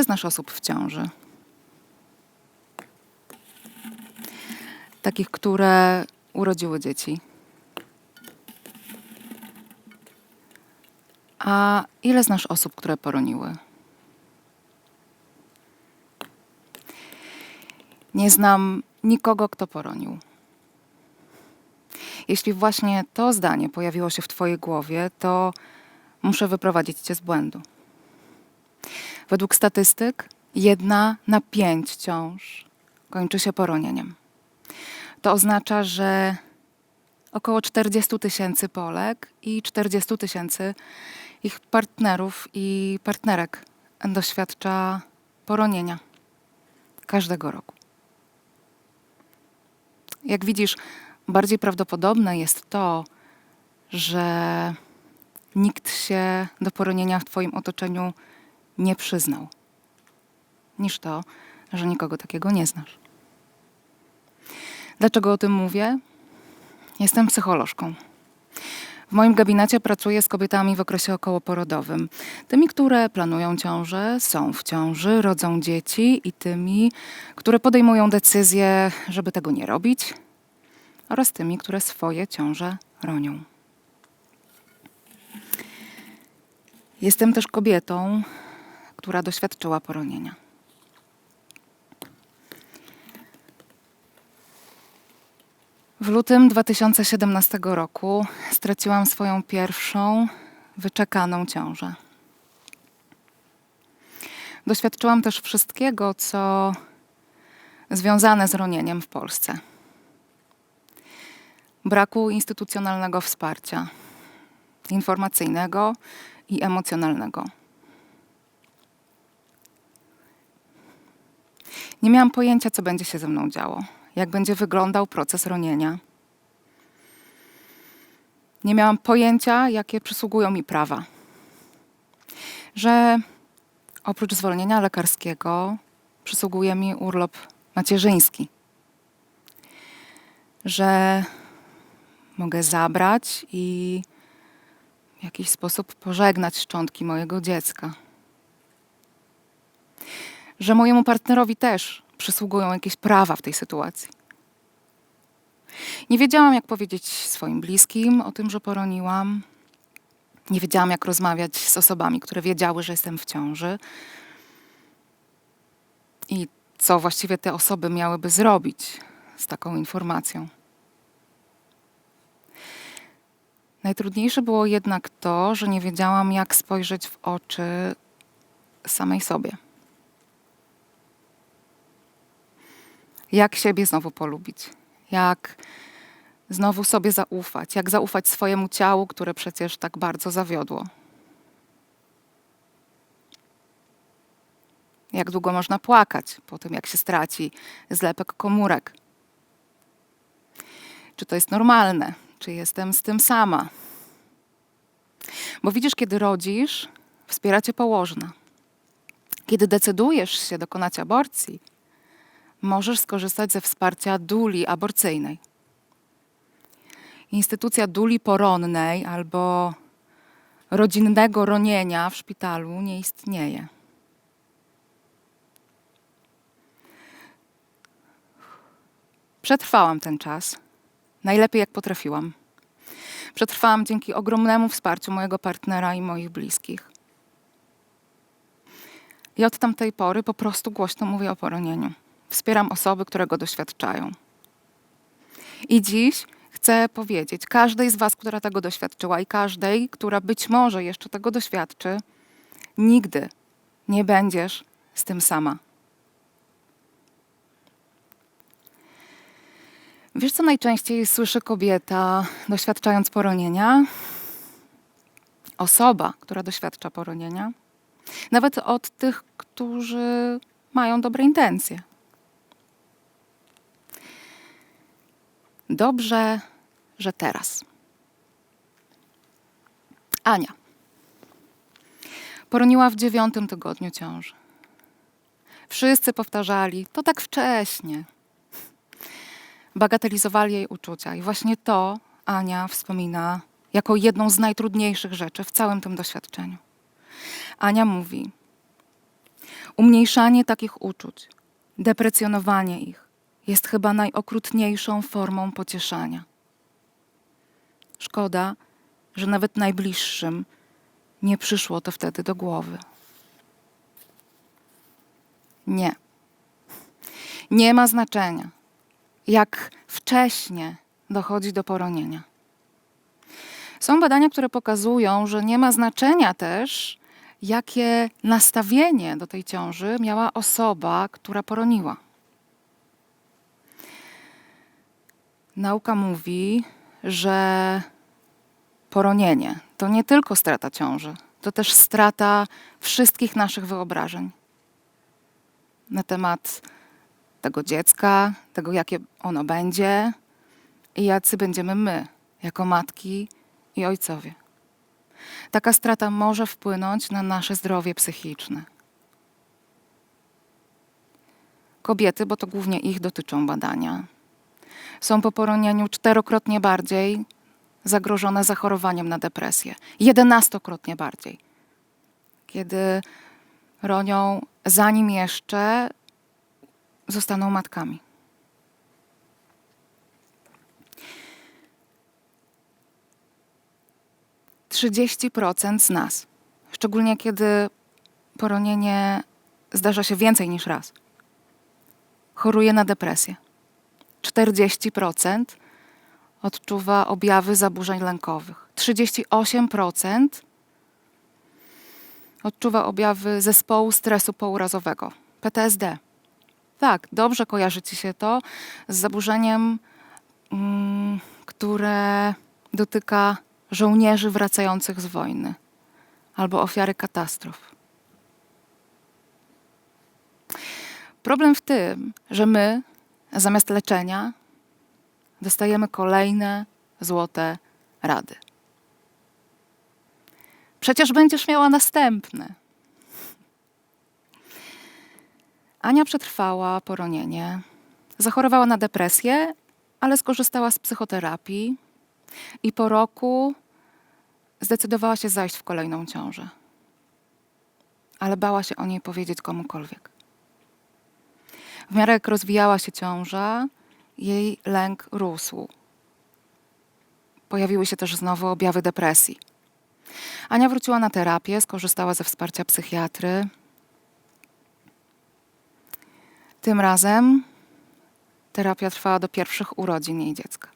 Ile znasz osób w ciąży? Takich, które urodziły dzieci. A ile znasz osób, które poroniły? Nie znam nikogo, kto poronił. Jeśli właśnie to zdanie pojawiło się w Twojej głowie, to muszę wyprowadzić Cię z błędu. Według statystyk, jedna na pięć ciąż kończy się poronieniem. To oznacza, że około 40 tysięcy Polek i 40 tysięcy ich partnerów i partnerek doświadcza poronienia każdego roku. Jak widzisz, bardziej prawdopodobne jest to, że nikt się do poronienia w Twoim otoczeniu nie przyznał, niż to, że nikogo takiego nie znasz. Dlaczego o tym mówię? Jestem psycholożką. W moim gabinecie pracuję z kobietami w okresie okołoporodowym. Tymi, które planują ciążę, są w ciąży, rodzą dzieci i tymi, które podejmują decyzję, żeby tego nie robić, oraz tymi, które swoje ciąże ronią. Jestem też kobietą, która doświadczyła poronienia. W lutym 2017 roku straciłam swoją pierwszą wyczekaną ciążę. Doświadczyłam też wszystkiego, co związane z ronieniem w Polsce. Braku instytucjonalnego wsparcia informacyjnego i emocjonalnego. Nie miałam pojęcia, co będzie się ze mną działo, jak będzie wyglądał proces ronienia. Nie miałam pojęcia, jakie przysługują mi prawa. Że oprócz zwolnienia lekarskiego przysługuje mi urlop macierzyński. Że mogę zabrać i w jakiś sposób pożegnać szczątki mojego dziecka. Że mojemu partnerowi też przysługują jakieś prawa w tej sytuacji. Nie wiedziałam, jak powiedzieć swoim bliskim o tym, że poroniłam. Nie wiedziałam, jak rozmawiać z osobami, które wiedziały, że jestem w ciąży. I co właściwie te osoby miałyby zrobić z taką informacją. Najtrudniejsze było jednak to, że nie wiedziałam, jak spojrzeć w oczy samej sobie. Jak siebie znowu polubić, jak znowu sobie zaufać, jak zaufać swojemu ciału, które przecież tak bardzo zawiodło. Jak długo można płakać po tym, jak się straci zlepek komórek? Czy to jest normalne? Czy jestem z tym sama? Bo widzisz, kiedy rodzisz, wspiera cię położna. Kiedy decydujesz się dokonać aborcji, możesz skorzystać ze wsparcia duli aborcyjnej. Instytucja duli poronnej albo rodzinnego ronienia w szpitalu nie istnieje. Przetrwałam ten czas najlepiej jak potrafiłam. Przetrwałam dzięki ogromnemu wsparciu mojego partnera i moich bliskich. I od tamtej pory po prostu głośno mówię o poronieniu. Wspieram osoby, które go doświadczają. I dziś chcę powiedzieć każdej z Was, która tego doświadczyła i każdej, która być może jeszcze tego doświadczy, nigdy nie będziesz z tym sama. Wiesz, co najczęściej słyszy kobieta, doświadczając poronienia? Osoba, która doświadcza poronienia. Nawet od tych, którzy mają dobre intencje. Dobrze, że teraz. Ania poroniła w dziewiątym tygodniu ciąży. Wszyscy powtarzali, to tak wcześnie bagatelizowali jej uczucia. I właśnie to Ania wspomina jako jedną z najtrudniejszych rzeczy w całym tym doświadczeniu. Ania mówi: Umniejszanie takich uczuć, deprecjonowanie ich jest chyba najokrutniejszą formą pocieszania. Szkoda, że nawet najbliższym nie przyszło to wtedy do głowy. Nie. Nie ma znaczenia, jak wcześnie dochodzi do poronienia. Są badania, które pokazują, że nie ma znaczenia też, jakie nastawienie do tej ciąży miała osoba, która poroniła. Nauka mówi, że poronienie to nie tylko strata ciąży, to też strata wszystkich naszych wyobrażeń na temat tego dziecka, tego, jakie ono będzie i jacy będziemy my, jako matki i ojcowie. Taka strata może wpłynąć na nasze zdrowie psychiczne. Kobiety, bo to głównie ich dotyczą badania, są po poronieniu czterokrotnie bardziej zagrożone zachorowaniem na depresję. Jedenastokrotnie bardziej. Kiedy ronią, zanim jeszcze zostaną matkami. Trzydzieści procent z nas, szczególnie kiedy poronienie zdarza się więcej niż raz, choruje na depresję. 40% odczuwa objawy zaburzeń lękowych. 38% odczuwa objawy zespołu stresu pourazowego, PTSD. Tak, dobrze kojarzy ci się to z zaburzeniem, mm, które dotyka żołnierzy wracających z wojny albo ofiary katastrof. Problem w tym, że my zamiast leczenia dostajemy kolejne złote rady. Przecież będziesz miała następne. Ania przetrwała poronienie, zachorowała na depresję, ale skorzystała z psychoterapii i po roku zdecydowała się zajść w kolejną ciążę. Ale bała się o niej powiedzieć komukolwiek. W miarę jak rozwijała się ciąża, jej lęk rósł. Pojawiły się też znowu objawy depresji. Ania wróciła na terapię, skorzystała ze wsparcia psychiatry. Tym razem terapia trwała do pierwszych urodzin jej dziecka.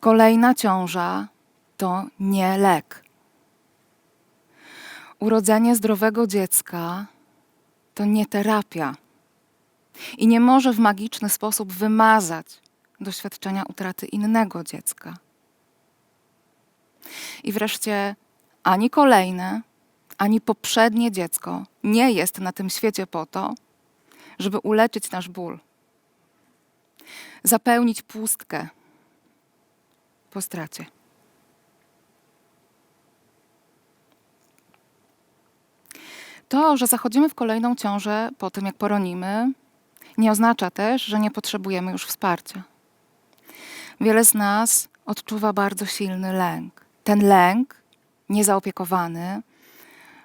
Kolejna ciąża to nie lek. Urodzenie zdrowego dziecka to nie terapia i nie może w magiczny sposób wymazać doświadczenia utraty innego dziecka. I wreszcie ani kolejne, ani poprzednie dziecko nie jest na tym świecie po to, żeby uleczyć nasz ból, zapełnić pustkę po stracie. To, że zachodzimy w kolejną ciążę po tym, jak poronimy, nie oznacza też, że nie potrzebujemy już wsparcia. Wiele z nas odczuwa bardzo silny lęk. Ten lęk, niezaopiekowany,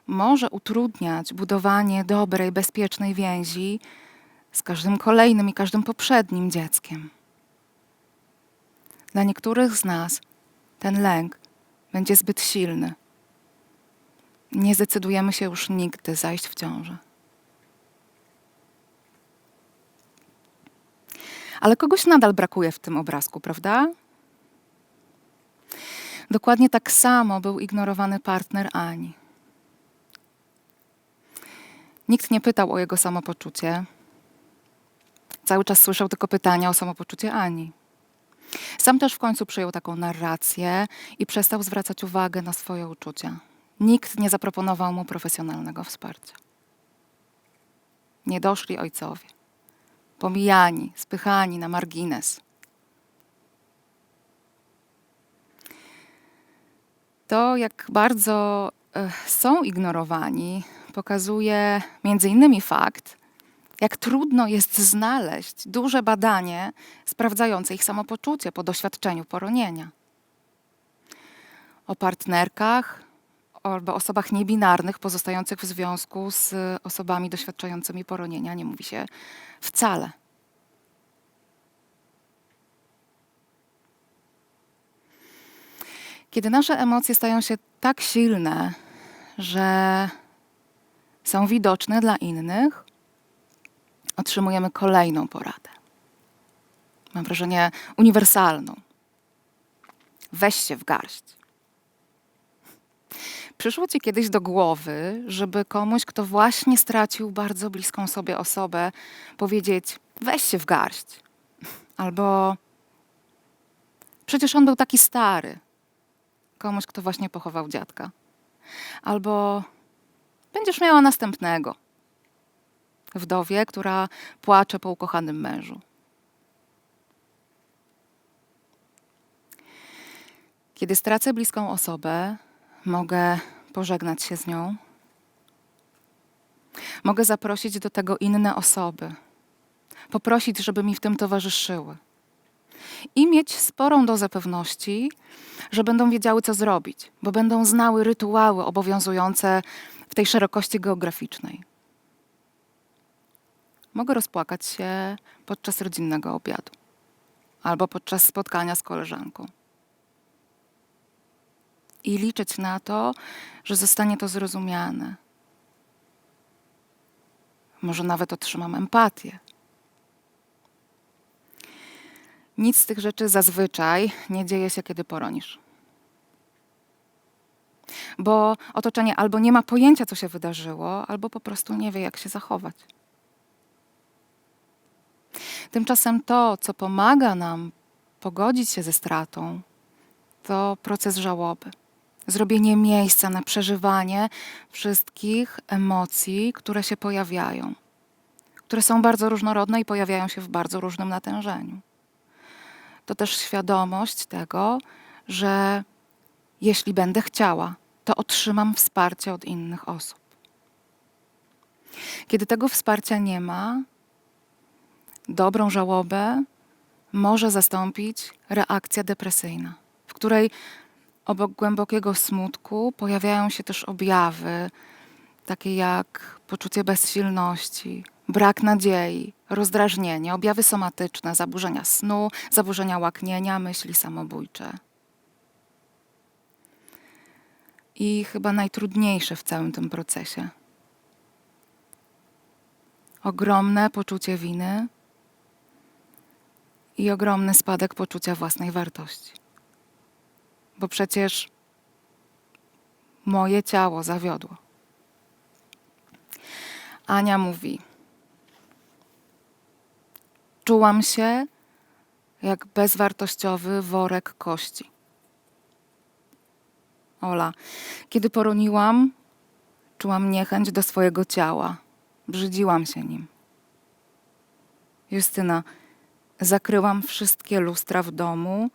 może utrudniać budowanie dobrej, bezpiecznej więzi z każdym kolejnym i każdym poprzednim dzieckiem. Dla niektórych z nas ten lęk będzie zbyt silny. Nie zdecydujemy się już nigdy zajść w ciążę. Ale kogoś nadal brakuje w tym obrazku, prawda? Dokładnie tak samo był ignorowany partner Ani. Nikt nie pytał o jego samopoczucie. Cały czas słyszał tylko pytania o samopoczucie Ani. Sam też w końcu przyjął taką narrację i przestał zwracać uwagę na swoje uczucia. Nikt nie zaproponował mu profesjonalnego wsparcia. Niedoszli ojcowie pomijani, spychani na margines. To, jak bardzo e, są ignorowani, pokazuje między innymi fakt, jak trudno jest znaleźć duże badanie sprawdzające ich samopoczucie po doświadczeniu poronienia. O partnerkach, albo osobach niebinarnych pozostających w związku z osobami doświadczającymi poronienia nie mówi się wcale. Kiedy nasze emocje stają się tak silne, że są widoczne dla innych, otrzymujemy kolejną poradę. Mam wrażenie uniwersalną. Weź się w garść. Przyszło ci kiedyś do głowy, żeby komuś, kto właśnie stracił bardzo bliską sobie osobę, powiedzieć: weź się w garść. Albo przecież on był taki stary. Komuś, kto właśnie pochował dziadka. Albo będziesz miała następnego. Wdowie, która płacze po ukochanym mężu. Kiedy stracę bliską osobę, mogę pożegnać się z nią. Mogę zaprosić do tego inne osoby, poprosić, żeby mi w tym towarzyszyły. I mieć sporą dozę pewności, że będą wiedziały, co zrobić, bo będą znały rytuały obowiązujące w tej szerokości geograficznej. Mogę rozpłakać się podczas rodzinnego obiadu albo podczas spotkania z koleżanką i liczyć na to, że zostanie to zrozumiane. Może nawet otrzymam empatię. Nic z tych rzeczy zazwyczaj nie dzieje się, kiedy poronisz. Bo otoczenie albo nie ma pojęcia, co się wydarzyło, albo po prostu nie wie, jak się zachować. Tymczasem to, co pomaga nam pogodzić się ze stratą, to proces żałoby zrobienie miejsca na przeżywanie wszystkich emocji, które się pojawiają, które są bardzo różnorodne i pojawiają się w bardzo różnym natężeniu. To też świadomość tego, że jeśli będę chciała, to otrzymam wsparcie od innych osób. Kiedy tego wsparcia nie ma, dobrą żałobę może zastąpić reakcja depresyjna, w której Obok głębokiego smutku pojawiają się też objawy, takie jak poczucie bezsilności, brak nadziei, rozdrażnienie, objawy somatyczne, zaburzenia snu, zaburzenia łaknienia, myśli samobójcze. I chyba najtrudniejsze w całym tym procesie. Ogromne poczucie winy i ogromny spadek poczucia własnej wartości bo przecież moje ciało zawiodło. Ania mówi: Czułam się jak bezwartościowy worek kości. Ola, kiedy poroniłam, czułam niechęć do swojego ciała. Brzydziłam się nim. Justyna, zakryłam wszystkie lustra w domu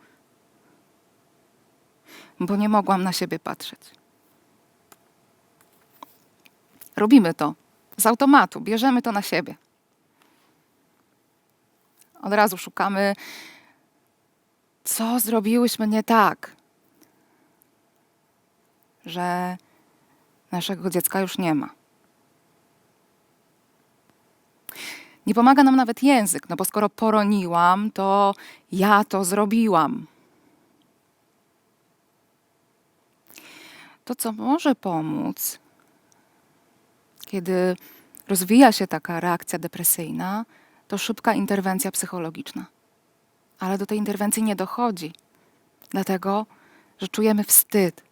bo nie mogłam na siebie patrzeć. Robimy to z automatu, bierzemy to na siebie. Od razu szukamy, co zrobiłyśmy nie tak, że naszego dziecka już nie ma. Nie pomaga nam nawet język, no bo skoro poroniłam, to ja to zrobiłam. To, co może pomóc, kiedy rozwija się taka reakcja depresyjna, to szybka interwencja psychologiczna. Ale do tej interwencji nie dochodzi, dlatego że czujemy wstyd.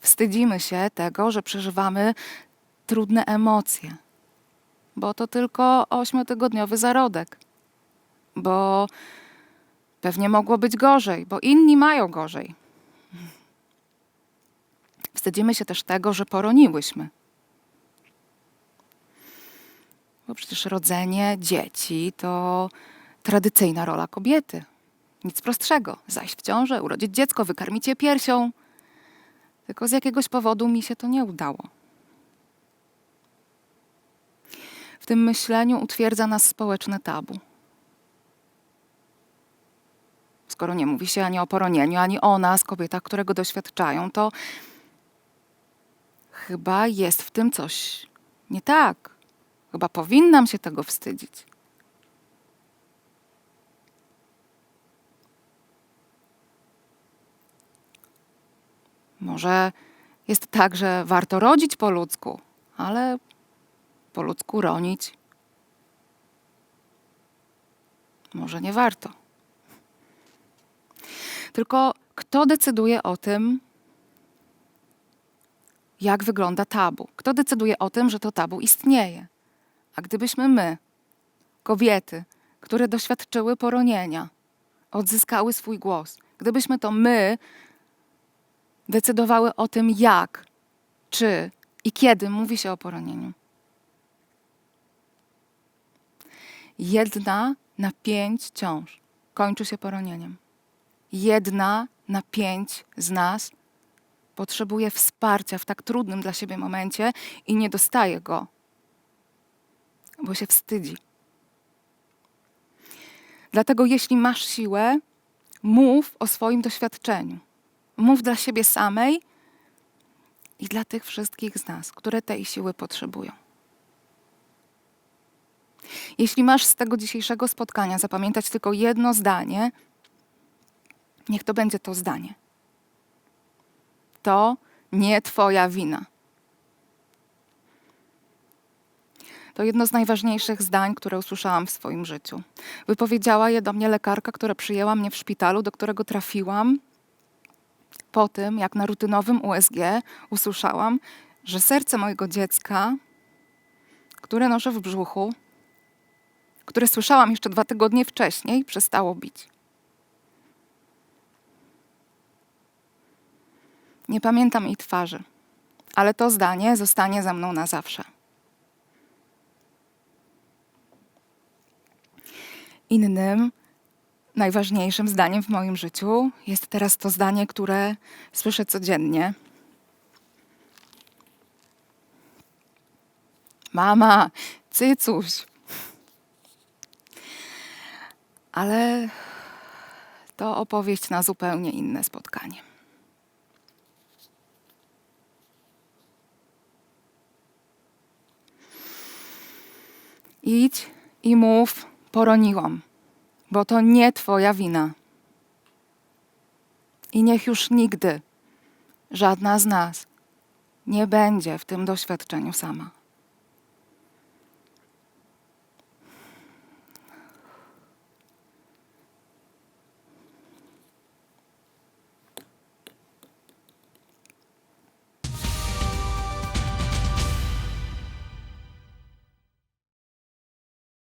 Wstydzimy się tego, że przeżywamy trudne emocje, bo to tylko ośmiotygodniowy zarodek, bo pewnie mogło być gorzej, bo inni mają gorzej. Wstydzimy się też tego, że poroniłyśmy. Bo przecież rodzenie dzieci to tradycyjna rola kobiety. Nic prostszego. Zajść w ciążę, urodzić dziecko, wykarmić je piersią. Tylko z jakiegoś powodu mi się to nie udało. W tym myśleniu utwierdza nas społeczne tabu. skoro nie mówi się ani o poronieniu, ani o nas, kobietach, które go doświadczają, to chyba jest w tym coś nie tak. Chyba powinnam się tego wstydzić. Może jest tak, że warto rodzić po ludzku, ale po ludzku ronić może nie warto. Tylko kto decyduje o tym, jak wygląda tabu? Kto decyduje o tym, że to tabu istnieje? A gdybyśmy my, kobiety, które doświadczyły poronienia, odzyskały swój głos, gdybyśmy to my decydowały o tym, jak, czy i kiedy mówi się o poronieniu. Jedna na pięć ciąż kończy się poronieniem. Jedna na pięć z nas potrzebuje wsparcia w tak trudnym dla siebie momencie i nie dostaje go, bo się wstydzi. Dlatego, jeśli masz siłę, mów o swoim doświadczeniu. Mów dla siebie samej i dla tych wszystkich z nas, które tej siły potrzebują. Jeśli masz z tego dzisiejszego spotkania zapamiętać tylko jedno zdanie, niech to będzie to zdanie. To nie Twoja wina. To jedno z najważniejszych zdań, które usłyszałam w swoim życiu. Wypowiedziała je do mnie lekarka, która przyjęła mnie w szpitalu, do którego trafiłam po tym, jak na rutynowym USG usłyszałam, że serce mojego dziecka, które noszę w brzuchu, które słyszałam jeszcze dwa tygodnie wcześniej, przestało bić. Nie pamiętam jej twarzy, ale to zdanie zostanie ze mną na zawsze. Innym, najważniejszym zdaniem w moim życiu jest teraz to zdanie, które słyszę codziennie. Mama, cycuś. Ale to opowieść na zupełnie inne spotkanie. Idź i mów, poroniłam, bo to nie Twoja wina. I niech już nigdy żadna z nas nie będzie w tym doświadczeniu sama.